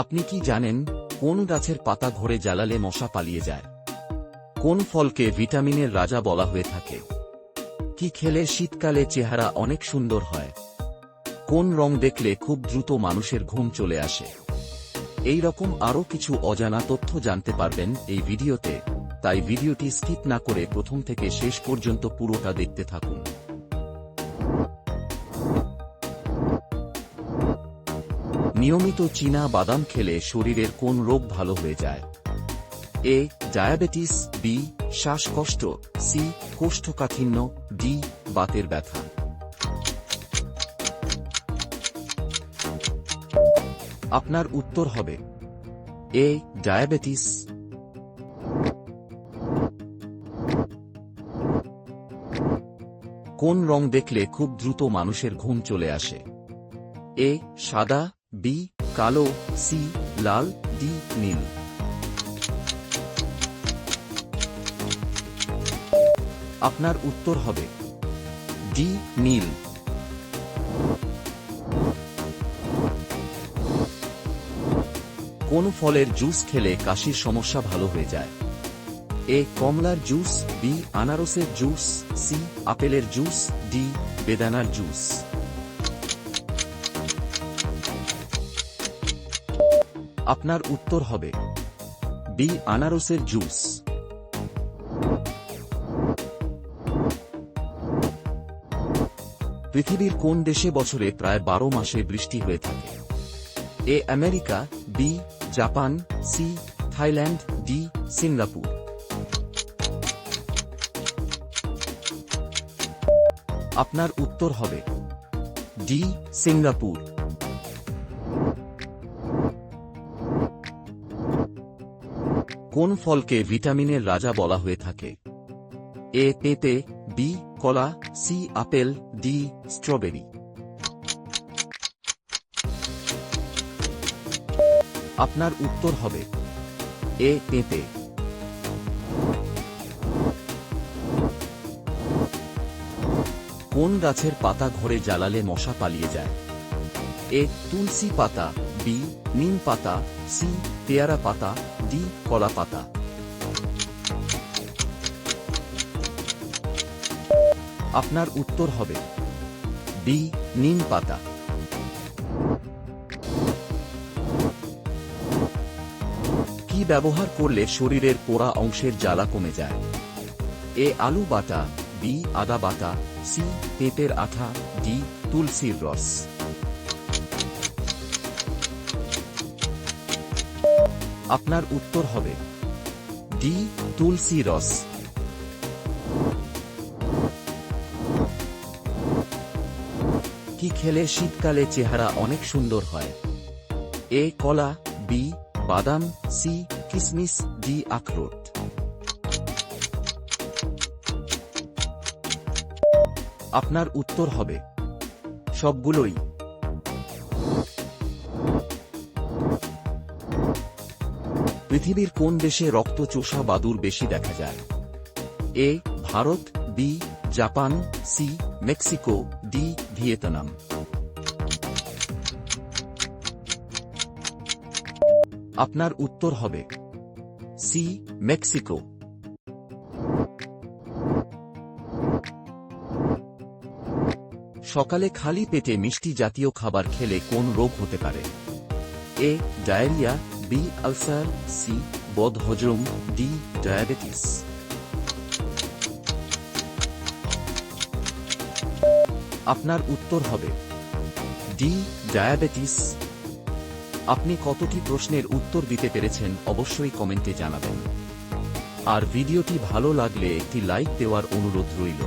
আপনি কি জানেন, কোন গাছের পাতা ঘরে জ্বালালে মশা পালিয়ে যায়? কোন ফলকে ভিটামিনের রাজা বলা হয়ে থাকে? কি খেলে শীতকালে চেহারা অনেক সুন্দর হয়? কোন রং দেখলে খুব দ্রুত মানুষের ঘুম চলে আসে? এই রকম আরও কিছু অজানা তথ্য জানতে পারবেন এই ভিডিওতে, তাই ভিডিওটি স্কিপ না করে প্রথম থেকে শেষ পর্যন্ত পুরোটা দেখতে থাকুন। নিয়মিত চীনা বাদাম খেলে শরীরের কোন রোগ ভালো হয়ে যায়? এ, ডায়াবেটিস, বি, শ্বাসকষ্ট, সি, কোষ্ঠকাঠিন্য, ডি, বাতের ব্যথা। আপনার উত্তর হবে। A, diabetes. কোন রং দেখলে খুব দ্রুত মানুষের ঘুম চলে আসে? এ, সাদা বি কালো সি লাল ডি নীল। আপনার উত্তর হবে ডি নীল। কোন ফলের জুস খেলে কাশির সমস্যা ভালো হয়ে যায়? এ, কমলার জুস, বি, আনারসের জুস, সি, আপেলের জুস, ডি, বেদানার জুস। আপনার উত্তর হবে। বি, আনারসের জুস। পৃথিবীর কোন দেশে বছরে প্রায় বারো মাসে বৃষ্টি হয়ে থাকে? A, America, B, Japan, C, Thailand, D, Singapore. আপনার উত্তর হবে। D, Singapore. কোন ফলকে ভিটামিনের রাজা বলা হয়ে থাকে? এ পেঁপে, বি কলা, সি আপেল, ডি স্ট্রবেরি। আপনার উত্তর হবে এ পেঁপে। কোন গাছের পাতা ঘরে জ্বালালে মশা পালিয়ে যায়? এ তুলসী পাতা বি নিম পাতা, সি, পেয়ারা পাতা, ডি, কলা পাতা। আপনার উত্তর হবে বি নিম পাতা। কি ব্যবহার করলে শরীরের পোড়া অংশের জ্বালা কমে যায়? এ আলু বাটা, বি আদা বাটা, সি পেঁপের আঠা, ডি তুলসীর রস। আপনার উত্তর হবে ডি তুলসী রস। কি খেলে শীতকালে চেহারা অনেক সুন্দর হয়? এ, কলা বি বাদাম সি কিসমিস ডি আখরোট। আপনার উত্তর হবে সবগুলোই। পৃথিবীর কোন দেশে রক্ত চোষা বাদুর বেশি দেখা যায়? A, Bharat, B, Japan, C, Mexico, D, Vietnam. আপনার উত্তর হবে, সি, মেক্সিকো। সকালে খালি পেটে মিষ্টি জাতীয় খাবার খেলে কোন রোগ হতে পারে? A, diarrhoea B ulcer C বদহজম ডি ডায়াবেটিস আপনার উত্তর হবে ডি ডায়াবেটিস আপনি কতটি প্রশ্নের উত্তর দিতে পেরেছেন অবশ্যই কমেন্টে জানাবেন। আর ভিডিওটি ভালো লাগলে একটি লাইক দেওয়ার অনুরোধ রইল।